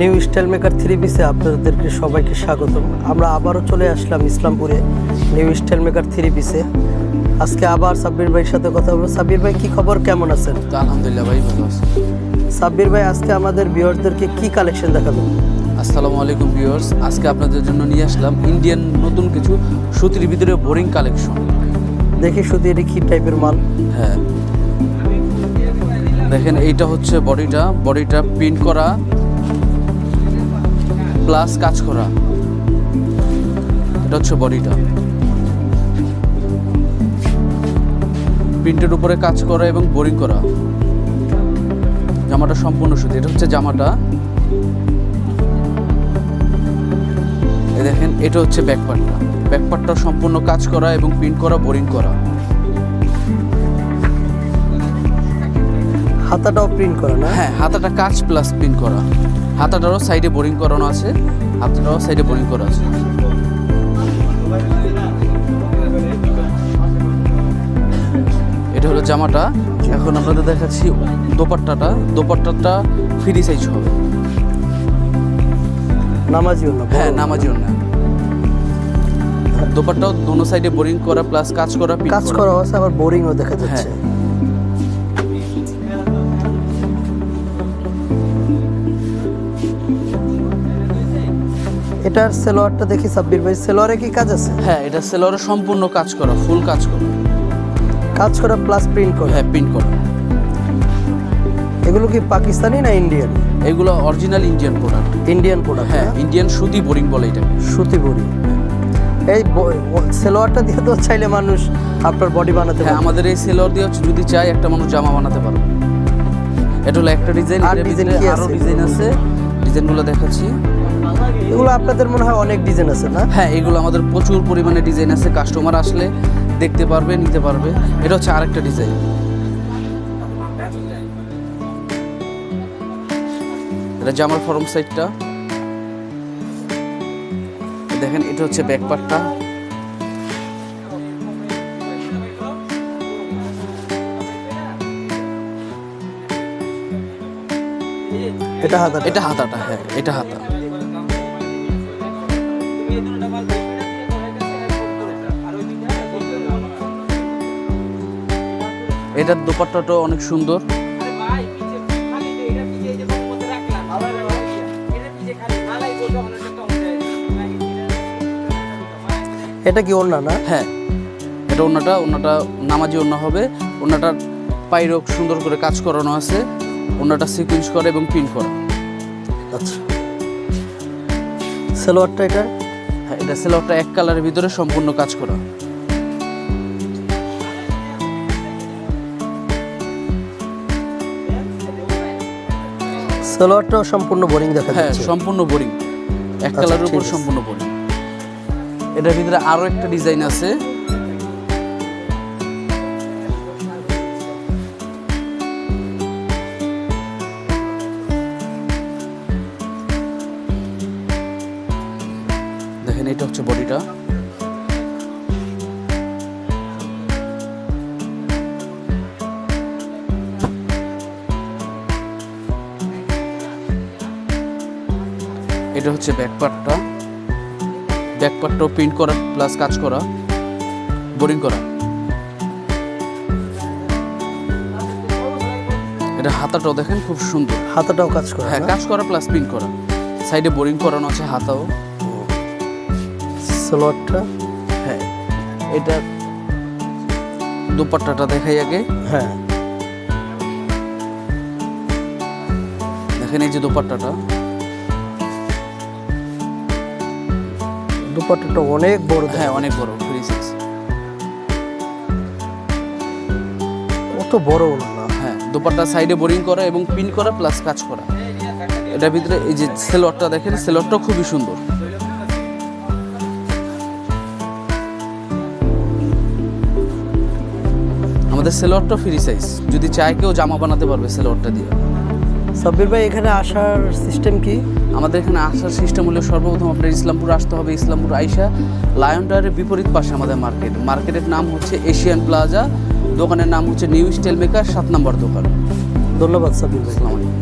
New style maker three পিসে আপনাদেরকে সবাইকে স্বাগতম। আমরা আবারও চলে আসলাম ইসলামপুরে নিউ স্টাইল মেকার থ্রি পিসে আজকে আবার সাব্বির ভাইয়ের সাথে কথা বলব। সাব্বির ভাই কি খবর? কেমন আছেন? আলহামদুলিল্লাহ ভাই ভালো আছি। সাব্বির ভাই আজকে আমাদের ভিউয়ারদেরকে কি কালেকশন দেখাবেন? আসসালামু আলাইকুম ভিউয়ার্স আজকে আপনাদের জন্য নিয়ে আসলাম ইন্ডিয়ান নতুন কিছু সুতির ভিতরে বোরিং কালেকশন দেখি শুধু এটি কি টাইপের মাল? হ্যাঁ। দেখেন এইটা হচ্ছে বডিটা। বডিটা প্রিন্ট করা। প্লাস কাজ করা। এটা হচ্ছে বডিটা প্রিন্টের উপরে কাজ করা এবং বোরিং করা। জামাটা সম্পূর্ণ সুতি। এটা হচ্ছে জামাটা। দেখেন, এটা হচ্ছে ব্যাকপার্টটা ব্যাকপার্টটা সম্পূর্ণ কাজ করা এবং প্রিন্ট করা বোরিং করা। হাতাটাও প্রিন্ট করা না? হ্যাঁ হাতাটা কাজ প্লাস প্রিন্ট করা। হাতাটারও সাইডে বোরিং করানো আছে হাতাটাও সাইডে বোরিং করা আছে। এটা হলো জামাটা। এখন আপনাদের দেখাচ্ছি দোপাট্টাটা। দোপাট্টাটা ফ্রি সাইজ হবে। নামাজিও না হ্যাঁ নামাজিও না দোপাট্টাও দোনো সাইডে বোরিং করা প্লাস কাজ করা কাজ করা। আছে আবার বোরিংও দেখা যাচ্ছে। এটার সেলোয়ারটা দেখি সাব্বির ভাই সেলোয়ারে কি কাজ আছে? হ্যাঁ এটা সেলোয়ারে সম্পূর্ণ কাজ করা ফুল কাজ করা। কাজ করা প্লাস প্রিন্ট করা? হ্যাঁ প্রিন্ট করা। এগুলো কি পাকিস্তানি না ইন্ডিয়ান এগুলো original Indian product Indian product হ্যাঁ ইন্ডিয়ান সুতি বোরিং বলে এটা সুতি বোরিং এই সেলোয়ারটা দিয়ে তো চাইলে মানুষ আপনার বডি বানাতে হ্যাঁ আমাদের এই সেলোয়ার দিয়ে যদি চাই একটা মানুষ জামা বানাতে পারবে। এটা হলো একটা ডিজাইন আর কি আরও ডিজাইন আছে। ডিজাইনগুলো দেখাচ্ছি। এগুলো আপনাদের মনে হয় অনেক ডিজাইন আছে না? হ্যাঁ এগুলো আমাদের প্রচুর পরিমাণে ডিজাইন আছে। কাস্টমার আসলে দেখতে পারবে নিতে পারবে। এটা হচ্ছে আরেকটা ডিজাইন এটা জামার ফরম সাইডটা দেখেন এটা হচ্ছে ব্যাক পার্টটা এটা হাতা এটা হাতাটা হ্যাঁ এটা হাতা। এটার দোপাট্টাটাও অনেক সুন্দর। এটা কি ওড়না না? হ্যাঁ এটা অন্যটা অন্যটা নামাজি অন্য হবে। অন্যটার পাইরও সুন্দর করে কাজ করানো আছে। অন্যটা সিকুয়েন্স করে এবং পিন করা। আচ্ছা। সেলোয়ারটা এটা? এটা সেলোয়ারটা এক কালারের ভিতরে সম্পূর্ণ কাজ করা। সেলোয়ারটাও সম্পূর্ণ বোরিং দেখা হ্যাঁ সম্পূর্ণ বোরিং। এক আচ্ছা, কালারের উপর সম্পূর্ণ বোরিং। এটার ভিতরে আরও একটা ডিজাইন আছে। হচ্ছে বডিটা। এটা হচ্ছে ব্যাকপার্টটা ব্যাকপার্টটাও প্রিন্ট করা প্লাস কাজ করা বোরিং করা। এটা হাতাটাও দেখেন খুব সুন্দর। হাতাটাও কাজ করা হ্যাঁ কাজ করা প্লাস প্রিন্ট করা। সাইডে বোরিং করানো আছে হাতাও। সেলোয়ারটা হ্যাঁ। এটা দুপাট্টাটা দেখাই আগে। হ্যাঁ। দেখেন এই যে দুপাট্টাটা। দুপাট্টাটা অনেক বড় হ্যাঁ অনেক বড় ফ্রি সাইজ কত বড় ওড়না। হ্যাঁ দুপাট্টা সাইডে বোরিং করা এবং পিন করা প্লাস কাজ করা। এটার ভিতরে এই যে সেলোয়ারটা দেখেন সেলোয়ারটা খুবই সুন্দর। আমাদের সেলোয়ারটা ফ্রি সাইজ যদি চায় কেউ জামা বানাতে পারবে সেলোয়ারটা দিয়ে। সাব্বির ভাই এখানে আসার সিস্টেম কি? আমাদের এখানে আসার সিস্টেম হলো সর্বপ্রথম আপনার ইসলামপুর আসতে হবে ইসলামপুর আইসা লায়ন টাওয়ারের বিপরীত পাশে আমাদের মার্কেট মার্কেটের নাম হচ্ছে এশিয়ান প্লাজা দোকানের নাম হচ্ছে নিউ স্টাইল মেকার সাত নম্বর দোকান। ধন্যবাদ সাব্বির ভাই।